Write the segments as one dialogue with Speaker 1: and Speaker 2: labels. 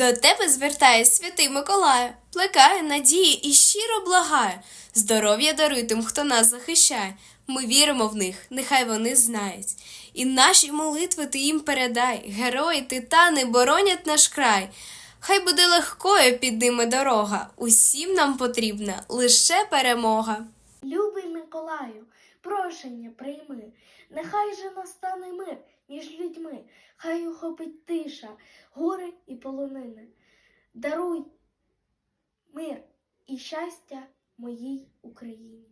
Speaker 1: До тебе звертає святий Миколаю, плекає надії і щиро благає. Здоров'я даруй тим, хто нас захищає. Ми віримо в них, нехай вони знають. І наші молитви ти їм передай. Герої, титани боронять наш край. Хай буде легкою під ними дорога. Усім нам потрібна лише перемога.
Speaker 2: Любий Миколаю, прошення прийми, нехай же настане мир між людьми, хай охопить тиша, гори і полонини. Даруй мир і щастя моїй Україні.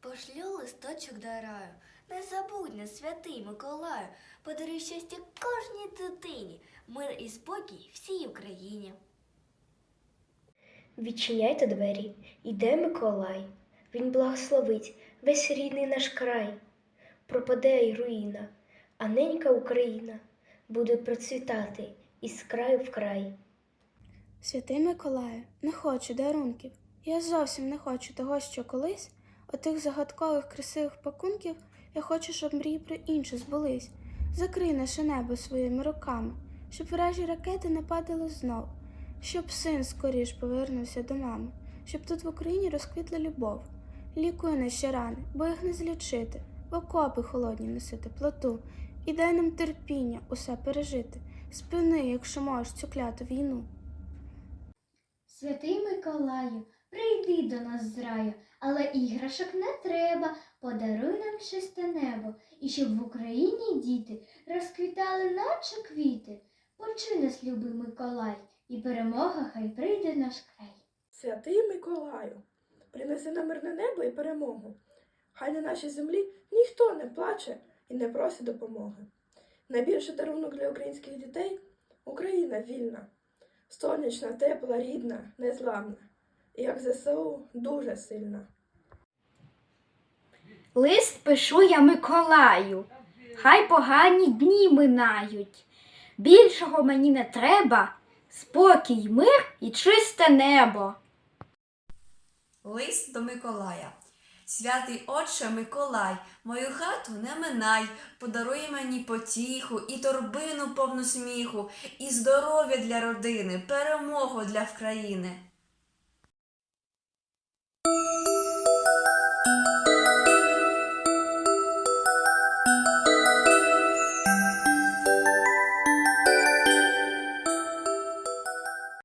Speaker 3: Пошлю листочок до раю. Не забудь на святий Миколаю, подаруй щастя кожній дитині, мир і спокій всій Україні.
Speaker 4: Відчиняйте двері, іде Миколай. Він благословить весь рідний наш край. Пропаде й руїна, а ненька Україна буде процвітати із краю в край.
Speaker 5: Святий Миколаю, не хочу дарунків. Я зовсім не хочу того, що колись отих загадкових красивих пакунків я хочу, щоб мрії про інше збулись. Закрий наше небо своїми руками, щоб вражі ракети не падали знов, щоб син скоріш повернувся до мами, щоб тут в Україні розквітла любов. Лікуй наші рани, бо їх не злічити, в окопи холодні неси теплоту, і дай нам терпіння усе пережити. Спини, якщо можеш, цю кляту війну.
Speaker 6: Святий Миколаю, прийди до нас з раю, але іграшок не треба, подаруй нам чисте небо, і щоб в Україні діти розквітали, наче квіти. Почуй нас, любий Миколай, і перемога хай прийде наш край.
Speaker 7: Святий Миколаю, принеси нам мирне небо і перемогу. Хай на нашій землі ніхто не плаче і не просить допомоги. Найбільший дарунок для українських дітей Україна вільна, сонячна, тепла, рідна, незламна. І як ЗСУ дуже сильна.
Speaker 8: Лист пишу я Миколаю, хай погані дні минають. Більшого мені не треба, спокій, мир і чисте небо.
Speaker 9: Лист до Миколая. Святий Отче Миколай, мою хату не минай, подаруй мені потіху, і торбину повну сміху, і здоров'я для родини, перемогу для вкраїни.